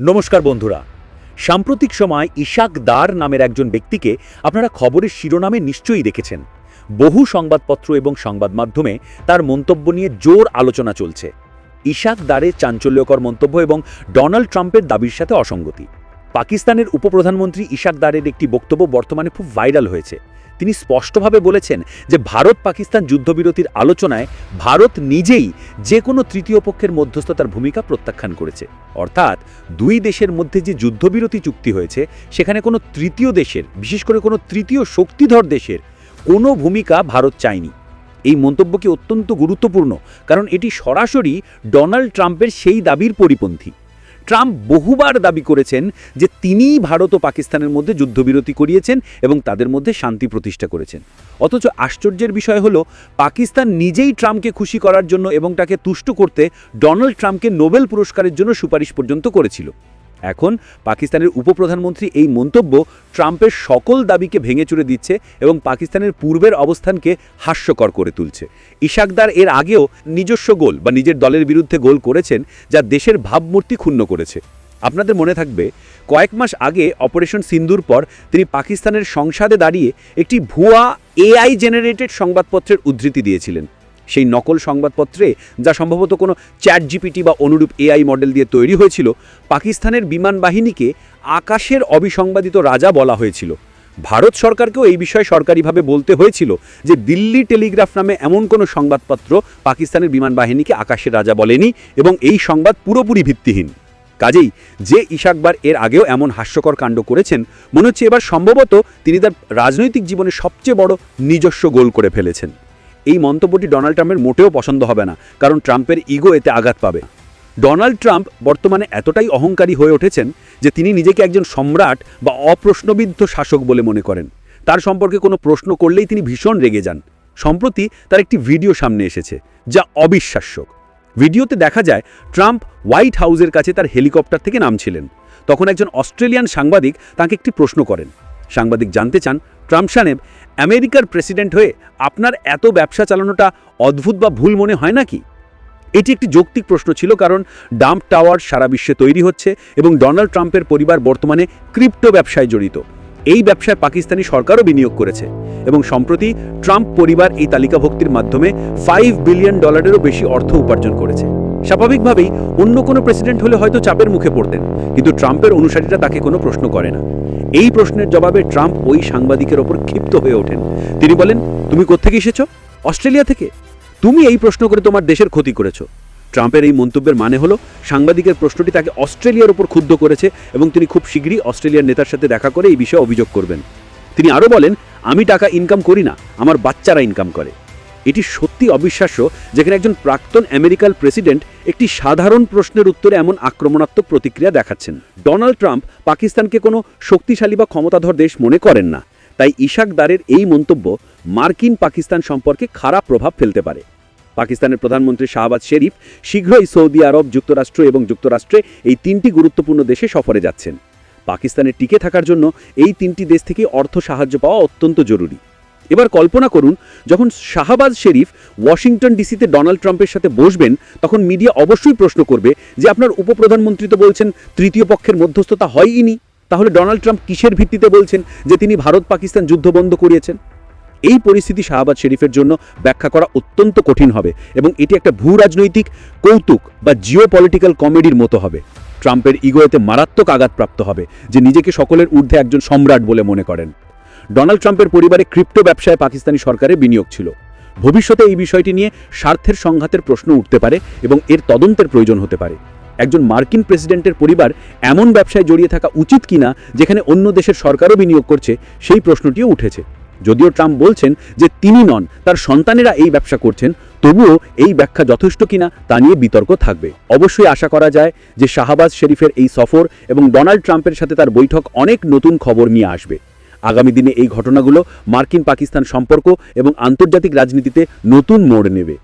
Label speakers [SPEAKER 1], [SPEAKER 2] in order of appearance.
[SPEAKER 1] নমস্কার বন্ধুরা। সাম্প্রতিক সময় ইশাক দার নামের একজন ব্যক্তিকে আপনারা খবরের শিরোনামে নিশ্চয়ই দেখেছেন। বহু সংবাদপত্র এবং সংবাদ মাধ্যমে তার মন্তব্য নিয়ে জোর আলোচনা চলছে। ইশাক দারের চাঞ্চল্যকর মন্তব্য এবং ডোনাল্ড ট্রাম্পের দাবির সাথে অসঙ্গতি। পাকিস্তানের উপপ্রধানমন্ত্রী ইশাক দারের একটি বক্তব্য বর্তমানে খুব ভাইরাল হয়েছে। তিনি স্পষ্টভাবে বলেছেন যে ভারত পাকিস্তান যুদ্ধবিরতির আলোচনায় ভারত নিজেই যে কোনো তৃতীয় পক্ষের মধ্যস্থতার ভূমিকা প্রত্যাখ্যান করেছে। অর্থাৎ দুই দেশের মধ্যে যে যুদ্ধবিরতি চুক্তি হয়েছে, সেখানে কোনো তৃতীয় দেশের, বিশেষ করে কোনো তৃতীয় শক্তিধর দেশের কোনো ভূমিকা ভারত চায়নি। এই মন্তব্যকে অত্যন্ত গুরুত্বপূর্ণ, কারণ এটি সরাসরি ডোনাল্ড ট্রাম্পের সেই দাবির পরিপন্থী। ট্রাম্প বহুবার দাবি করেছেন যে তিনিই ভারত ও পাকিস্তানের মধ্যে যুদ্ধবিরতি করিয়েছেন এবং তাদের মধ্যে শান্তি প্রতিষ্ঠা করেছেন। অথচ আশ্চর্যের বিষয় হলো, পাকিস্তান নিজেই ট্রাম্পকে খুশি করার জন্য এবং তাকে তুষ্ট করতে ডোনাল্ড ট্রাম্পকে নোবেল পুরস্কারের জন্য সুপারিশ পর্যন্ত করেছিল। এখন পাকিস্তানের উপপ্রধানমন্ত্রী এই মন্তব্য ট্রাম্পের সকল দাবিকে ভেঙে চুরে দিচ্ছে এবং পাকিস্তানের পূর্বের অবস্থানকে হাস্যকর করে তুলছে। ইশাকদার এর আগেও নিজস্ব গোল বা নিজের দলের বিরুদ্ধে গোল করেছেন, যা দেশের ভাবমূর্তি ক্ষুণ্ণ করেছে। আপনাদের মনে থাকবে, কয়েক মাস আগে অপারেশন সিন্দুর পর তিনি পাকিস্তানের সংসদে দাঁড়িয়ে একটি ভুয়া এআই জেনারেটেড সংবাদপত্রের উদ্ধৃতি দিয়েছিলেন। সেই নকল সংবাদপত্রে যা সম্ভবত কোনো চ্যাট জিপিটি বা অনুরূপ এআই মডেল দিয়ে তৈরি হয়েছিল, পাকিস্তানের বিমান বাহিনীকে আকাশের অবিসংবাদিত রাজা বলা হয়েছিল। ভারত সরকারকেও এই বিষয়ে সরকারিভাবে বলতে হয়েছিল যে দিল্লি টেলিগ্রাফ নামে এমন কোনো সংবাদপত্র পাকিস্তানের বিমান বাহিনীকে আকাশের রাজা বলেনি এবং এই সংবাদ পুরোপুরি ভিত্তিহীন। কাজেই যে ইশাকবার এর আগেও এমন হাস্যকর কাণ্ড করেছেন, মনে হচ্ছে এবার সম্ভবত তিনি তার রাজনৈতিক জীবনে সবচেয়ে বড় নিজস্ব গোল করে ফেলেছেন। এই মন্তব্যটি ডোনাল্ড ট্রাম্পের মোটেও পছন্দ হবে না, কারণ ট্রাম্পের ইগো এতে আঘাত পাবে। ডোনাল্ড ট্রাম্প বর্তমানে এতটাই অহংকারী হয়ে উঠেছেন যে তিনি নিজেকে একজন সম্রাট বা অপ্রশ্নবিদ্ধ শাসক বলে মনে করেন। তার সম্পর্কে কোনো প্রশ্ন করলেই তিনি ভীষণ রেগে যান। সম্প্রতি তার একটি ভিডিও সামনে এসেছে, যা অবিশ্বাস্য। ভিডিওতে দেখা যায়, ট্রাম্প হোয়াইট হাউসের কাছে তার হেলিকপ্টার থেকে নামছিলেন। তখন একজন অস্ট্রেলিয়ান সাংবাদিক তাকে একটি প্রশ্ন করেন। সাংবাদিক জানতে চান, ট্রাম্প সাহেব আমেরিকার প্রেসিডেন্ট হয়ে আপনার এত ব্যবসা চালানোটা অদ্ভুত বা ভুল মনে হয় নাকি? এটি একটি যৌক্তিক প্রশ্ন ছিল কারণ ডাম্প টাওয়ার সারা বিশ্বে তৈরি হচ্ছে এবং ডোনাল্ড ট্রাম্পের পরিবার বর্তমানে ক্রিপ্টো ব্যবসায় জড়িত। এই ব্যবসায় পাকিস্তানি সরকারও বিনিয়োগ করেছে এবং সম্প্রতি ট্রাম্প পরিবার এই তালিকাভুক্তির মাধ্যমে ফাইভ বিলিয়ন ডলারেরও বেশি অর্থ উপার্জন করেছে। স্বাভাবিকভাবেই অন্য কোনো প্রেসিডেন্ট হলে হয়তো চাপের মুখে পড়তেন, কিন্তু ট্রাম্পের অনুসারীরা তাকে কোনো প্রশ্ন করে না। এই প্রশ্নের জবাবে ট্রাম্প ওই সাংবাদিকের ওপর ক্ষিপ্ত হয়ে ওঠেন। তিনি বলেন, তুমি কোত্থেকে এসেছ? অস্ট্রেলিয়া থেকে? তুমি এই প্রশ্ন করে তোমার দেশের ক্ষতি করেছ। ট্রাম্পের এই মন্তব্যের মানে হলো, সাংবাদিকের প্রশ্নটি তাকে অস্ট্রেলিয়ার ওপর ক্ষুব্ধ করেছে এবং তিনি খুব শীঘ্রই অস্ট্রেলিয়ার নেতার সাথে দেখা করে এই বিষয়ে অভিযোগ করবেন। তিনি আরও বলেন, আমি টাকা ইনকাম করি না, আমার বাচ্চারা ইনকাম করে। এটি সত্যি অবিশ্বাস্য যেখানে একজন প্রাক্তন আমেরিকার প্রেসিডেন্ট একটি সাধারণ প্রশ্নের উত্তরে এমন আক্রমণাত্মক প্রতিক্রিয়া দেখাচ্ছেন। ডোনাল্ড ট্রাম্প পাকিস্তানকে কোনো শক্তিশালী বা ক্ষমতাধর দেশ মনে করেন না। তাই ইশাক দারের এই মন্তব্য মার্কিন পাকিস্তান সম্পর্কে খারাপ প্রভাব ফেলতে পারে। পাকিস্তানের প্রধানমন্ত্রী শাহবাজ শরীফ শীঘ্রই সৌদি আরব, যুক্তরাষ্ট্র এবং যুক্তরাষ্ট্রে এই তিনটি গুরুত্বপূর্ণ দেশে সফরে যাচ্ছেন। পাকিস্তানের টিকে থাকার জন্য এই তিনটি দেশ থেকে অর্থ সাহায্য পাওয়া অত্যন্ত জরুরি। এবার কল্পনা করুন, যখন শাহবাজ শরীফ ওয়াশিংটন ডিসিতে ডোনাল্ড ট্রাম্পের সাথে বসবেন, তখন মিডিয়া অবশ্যই প্রশ্ন করবে যে আপনার উপপ্রধানমন্ত্রী তো বলছেন, তৃতীয় পক্ষের মধ্যস্থতা হয়ইনি তাহলে ডোনাল্ড ট্রাম্প কিসের ভিত্তিতে বলছেন যে তিনি ভারত পাকিস্তান যুদ্ধ বন্ধ করিয়েছেন? এই পরিস্থিতি শাহবাজ শরীফের জন্য ব্যাখ্যা করা অত্যন্ত কঠিন হবে এবং এটি একটা ভূ রাজনৈতিক কৌতুক বা জিও পলিটিক্যাল কমেডির মতো হবে। ট্রাম্পের ইগোয়েতে মারাত্মক আঘাতপ্রাপ্ত হবে, যে নিজেকে সকলের ঊর্ধ্বে একজন সম্রাট বলে মনে করেন। ডোনাল্ড ট্রাম্পের পরিবারে ক্রিপ্টো ব্যবসায় পাকিস্তানি সরকারের বিনিয়োগ ছিল। ভবিষ্যতে এই বিষয়টি নিয়ে স্বার্থের সংঘাতের প্রশ্ন উঠতে পারে এবং এর তদন্তের প্রয়োজন হতে পারে। একজন মার্কিন প্রেসিডেন্টের পরিবার এমন ব্যবসায় জড়িয়ে থাকা উচিত কিনা, যেখানে অন্য দেশের সরকারও বিনিয়োগ করছে, সেই প্রশ্নটিও উঠেছে। যদিও ট্রাম্প বলছেন যে তিনি নন, তার সন্তানেরা এই ব্যবসা করছেন, তবুও এই ব্যাখ্যা যথেষ্ট কিনা তা নিয়ে বিতর্ক থাকবে। অবশ্যই আশা করা যায় যে শাহবাজ শরীফের এই সফর এবং ডোনাল্ড ট্রাম্পের সাথে তার বৈঠক অনেক নতুন খবর নিয়ে আসবে। আগামী দিনে এই ঘটনাগুলো মার্কিন পাকিস্তান সম্পর্ক এবং আন্তর্জাতিক রাজনীতিতে নতুন মোড় নেবে।